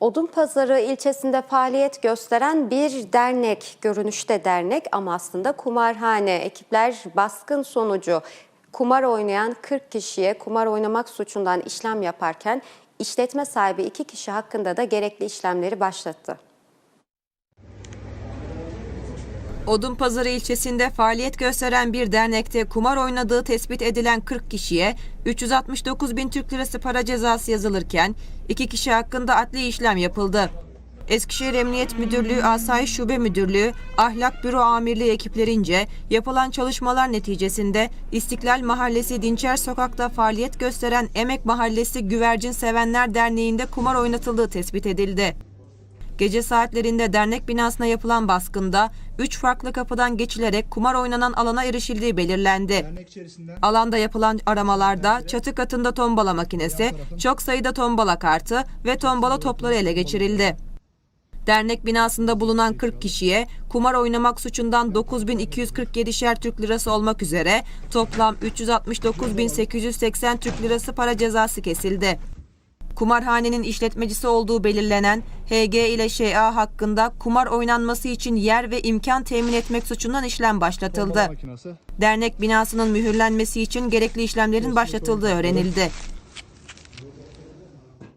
Odunpazarı ilçesinde faaliyet gösteren bir dernek, görünüşte dernek ama aslında kumarhane. Ekipler baskın sonucu kumar oynayan 40 kişiye kumar oynamak suçundan işlem yaparken işletme sahibi iki kişi hakkında da gerekli işlemleri başlattı. Odunpazarı ilçesinde faaliyet gösteren bir dernekte kumar oynadığı tespit edilen 40 kişiye 369 bin Türk lirası para cezası yazılırken iki kişi hakkında adli işlem yapıldı. Eskişehir Emniyet Müdürlüğü Asayiş Şube Müdürlüğü Ahlak Büro Amirliği ekiplerince yapılan çalışmalar neticesinde İstiklal Mahallesi Dinçer Sokak'ta faaliyet gösteren Emek Mahallesi Güvercin Sevenler Derneği'nde kumar oynatıldığı tespit edildi. Gece saatlerinde dernek binasına yapılan baskında 3 farklı kapıdan geçilerek kumar oynanan alana erişildiği belirlendi. Alanda yapılan aramalarda çatı katında tombala makinesi, çok sayıda tombala kartı ve tombala topları ele geçirildi. Dernek binasında bulunan 40 kişiye kumar oynamak suçundan 9247'şer Türk lirası olmak üzere toplam 369.880 Türk lirası para cezası kesildi. Kumarhanenin işletmecisi olduğu belirlenen HG ile ŞA hakkında kumar oynanması için yer ve imkan temin etmek suçundan işlem başlatıldı. Dernek binasının mühürlenmesi için gerekli işlemlerin başlatıldığı öğrenildi.